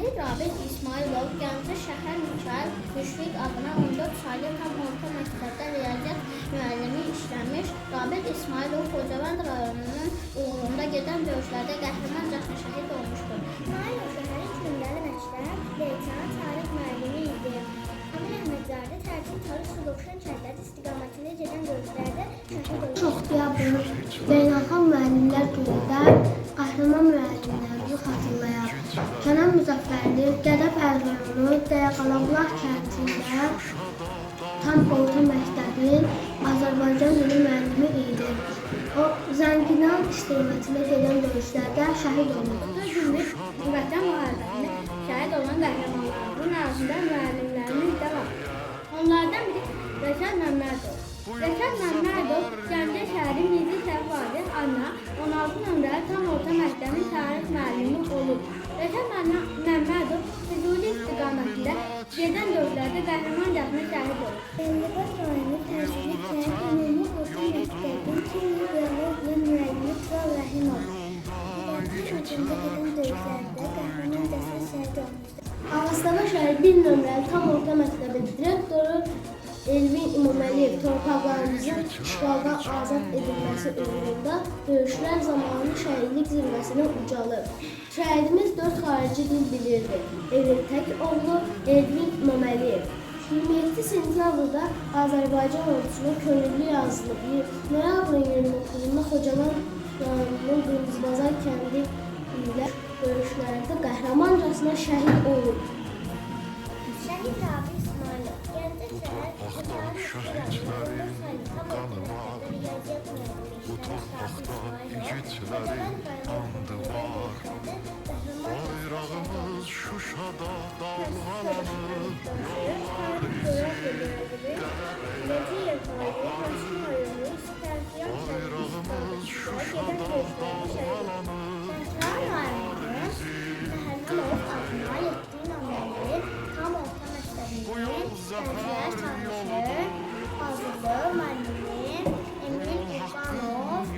Şəhid Rabit İsmailov Gəncə şəhər Mikail Müşfiq adına 14 saylı tam orta məktəbdə riyaziyyat müəllimi işləmiş. Rabit İsmailov Xocavənd rayonunun uğrunda gedən döyüşlərdə qəhrəmancasına şəhid olmuşdur. İsmailov şəhərin Gündəli məktəb, Leysan tarix müəllimi idi. Amir Əhmədzadə tərcüm tarix Sudoxşan kəndləri istiqamətində gedən döyüşlərdə şəhid oldu. Oxtiyabır, Beynəlxalq Müəllimlər Günündə qəhrəman müəllimlərimizi xatırlayaq. Kənan Müzəffərli Qədəb rayonu Dəyəqalablar kəndində tam orta məktəbin Azərbaycan dili müəllimi idi. O Zəngilan istiqamətində gedən döyüşlərdə şəhid olmuşdur. Bu günlük Vətən müharibəsində şəhid olan qəhrəmanlarımızın arasında müəllimlərimiz də var. Onlardan biri Rəşad Məmmədov. Rəşad Məmmədov Gəncə şəhəri Milli Səfvadi ana 16 nömrəli tam orta məktəbin tarix müəllimi olub. Məmm- Məmmədov Füzuli istiqamətində gedən döyüşlərdə qəhrəmancasına şəhid olub. Ellibat rayonu təhsili kənd ümumi orta məktəbin kimya biologiya müəllimi Tural Rəhimov. Vətən ucunda gedən döyüşlərdə qəhrəmancasına şəhid olmuşdur. Ağustosda şəhər 1 nömrəli tam orta məktəbin direktoru Elvin İmaməliyev torpaqlarımızın işğaldan azad edilməsi uğrunda döyüşlər zamanı şəhidlik zirvəsinə ucalıb. Şəhidimiz 4 xarici dil bilirdi. Elin Təkoğlu, Elvin İmaməliyev. 27 sentyabrda Azərbaycan ordusunun könüllü yazılıb. Noyabrın 29-da Xocalan rayonunun Qırmızbazar kəndi ilə döyüşlərdə qəhrəmancasına şəhid olub. Şəhidlərin qanı var. Bu torpaqda igidlərin andı var. Bayrağımız Şuşada dalğalanır. Bayrağımız Şuşada dalğalanır. Bu yol zəfər yoludur. Hazırlığı müəllimi Emin İrfanov Yoludur. Qubadlıda gedən döyüşlərdə şəhid Bu yol millət Şəhidlik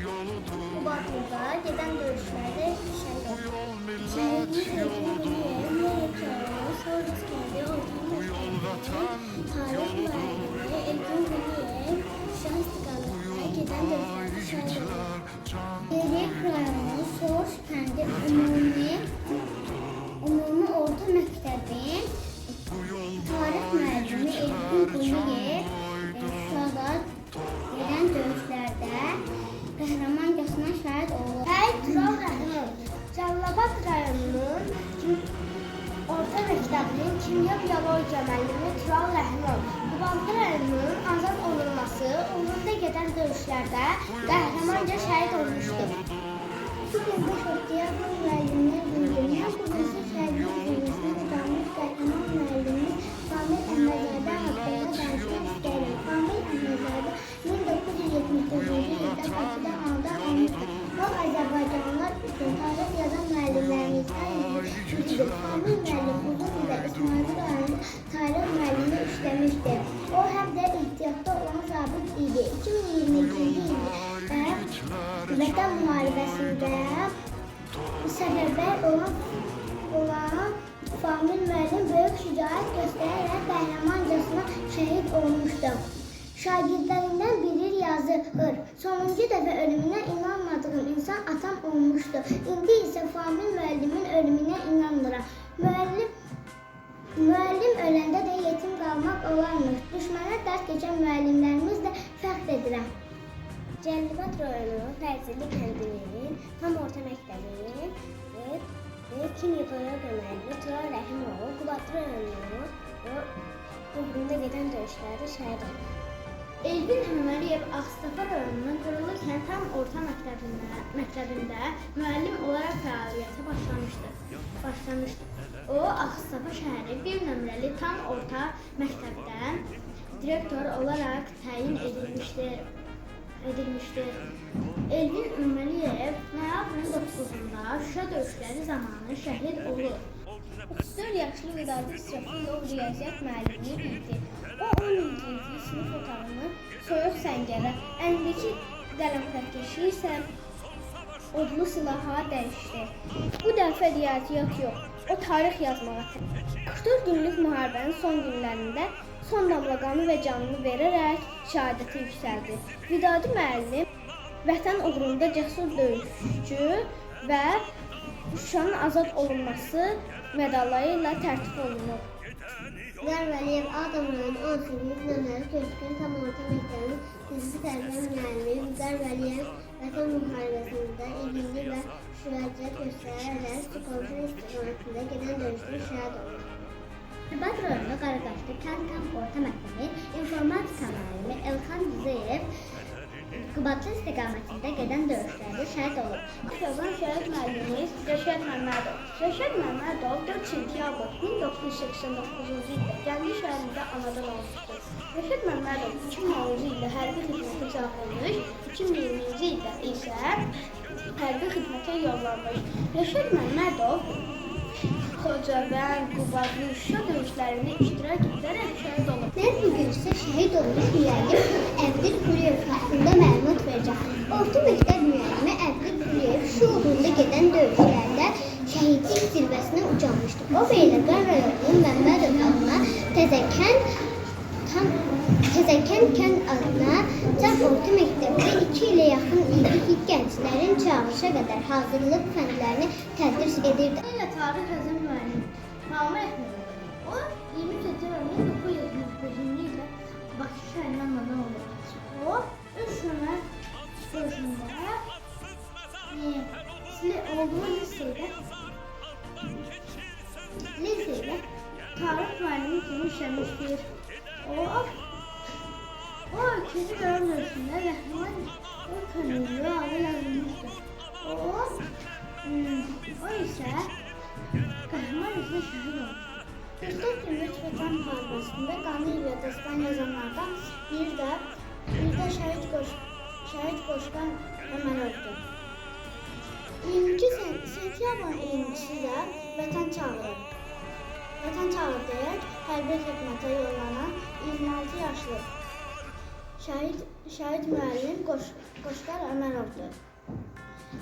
yoludur. Yolunu Sorus kəndi Bu yol vətən Tarix müəllimi Elgin Quliyev şah istiqamətində gedən döyüşlərdə şəhid oldu. İgidlər can Yedek rayonu Soğuş kəndi ümumi ümumi orta məktəbin bu yol tarix müəllimi Elgin Quliyev Şuşada Vətən müharibəsində səbəblər olan olan Famil müəllim böyük şücaət göstərərək qəhrəmancasına şəhid olmuşdu. Şagirdlərindən biri yazır. Sonuncu dəfə ölümünə inanmadığım insan atam olmuşdu. İndi isə Famil müəllimin ölümünə inanmıram. Müəllim Müəllim öləndə də yetim qalmaq olarmır. Düşmənə dərs keçən edirəm. Cəllibat rayonu Fərzili kəndinin tam orta məktəbinin və, biologiya müəllimi Tural Rəhimov Qubadlı rayonu və uğrunda gedən döyüşlərdə şəhid oldu. Elvin Əməliyev Ağstafa rayonunun Qırılı kənd tam orta məktəbində, məktəbində müəllim olaraq fəaliyyətə başlamışdı. Başlamışdı. O Ağstafa şəhəri 1 nömrəli tam orta məktəbdən direktor olaraq təyin edilmişdir. Edilmişdir. Elvin Əməliyev noyabrın 9-da Şuşa döyüşləri zamanı şəhid olur. 34 yaşlı Vidadi Srafilov riyaziyyat müəllimi idi. O 10 il girdiyi sinif otağını soyuq səngərə, əlindəki qələmfərkeşi isə odlu silaha dəyişdi. Bu dəfə riyaziyyat yox, O tarix yazmağa 44 günlük müharibənin son günlərində son damla qanı və canını verərək şəhadətə yüksəldi. Vidadi müəllim vətən uğrunda cəsur döyüşçü və Şuşanın azad olunması medalları ilə tərtib olunur. Zər Vəliyev Ağdam rayonu 18 nömrəli Köşkün tam orta məktəbinin fiziki tərbiyə müəllimi Zər Vəliyev Vətən müharibəsində ilgili və şüurcət göstərərək Sukonsun istiqamətində gedən döyüşdə şəhid oldu. Qaraqaşlı kənd tam orta məktəbi informatika müəllimi Elxan Düzeyev Qubadlı istiqamətində gedən döyüşlərdə şəhid olub. Yazan şəhid müəllimi Rəşad Məmmədov. Rəşad Məmmədov 4 sentyabr 1989-cu ildə Gəncə şəhərində anadan olmuşdur. Rəşad Məmmədov 2010-cu ildə hərbi xidmətə çağırılmış, 2020-ci ildə isə hərbi xidmətə yollanmış. Rəşad Məmmədov Xocavənd, Qubadlı, Şuşa döyüşlərində iştirak şəhid olub. Mən bugün sizə şəhid olmuş müəllim Əbdül Quliyev haqqında məlumat verəcəm. Orta məktəb müəllimi Əbdül Quliyev şu uğrunda gedən döyüşlərdə şəhidlik zirvəsinə ucalmışdı. O Beyləqan rayonunun Məmmədov adına Təzəkən tam Təzəkən kənd adına Cəf Orta Məktəbdə 2 ilə yaxın illik gənclərin çağırışa qədər hazırlıq fəndlərini tədris edirdi. Elə tarix yazan müəllim Namı Əhmədov. O 20 sentyabr 1971-ci ildə Bakı şəhərindən anadan olub. O 3 nömrə sizi olduğu liseydə liseydə tarix müəllimi kimi işləmişdir. O o ikinci dönem döyüşündə Rəhman o könüllü adı yazılmışdır. O hmm, o isə Qəhrəman üzrə şəhid oldu. 44 günlük vətən müharibəsində qanı ilə dastan yazanlardan bir də bir də şəhid qoş şəhid qoşqan Ömərovdur. 22 sen sentyabr 22-si də vətən çağırır. Vətən çağırır deyək, hərbi xidmətə yollanan 26 yaşlı şəhid şəhid müəllim qoş, qoşqar Ömərovdur.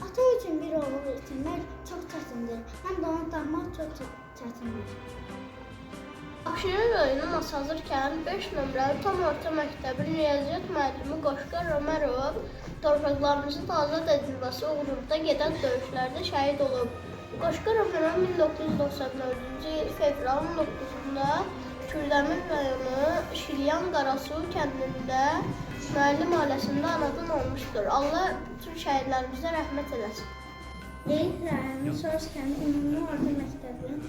Ata üçün bir oğul itirmək çox çətindir. Həm də onu tapmaq çox çə- çətindir. Abşeron rayonu Masazırkən 5 nömrəli tam orta məktəbin riyaziyyat müəllimi Qoşqar Ömərov torpaqlarımızın azad edilməsi uğrunda gedən döyüşlərdə şəhid olub. Ömərov 1994-cü il fevralın 9-da Kürdəmir rayonu Şilyan Qarasu kəndində müəllim ailəsində anadan olmuşdur. Allah bütün şəhidlərimizə rəhmət eləsin. Eyüp rayonu Soros kəndi ümumi orta məktəbinin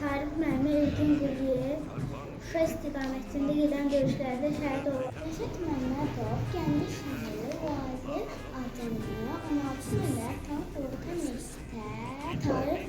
tarix müəllimi Elgin Quliyev Şuşa istiqamətində gedən döyüşlərdə şəhid olub. Rəşad Məmmədov Okay.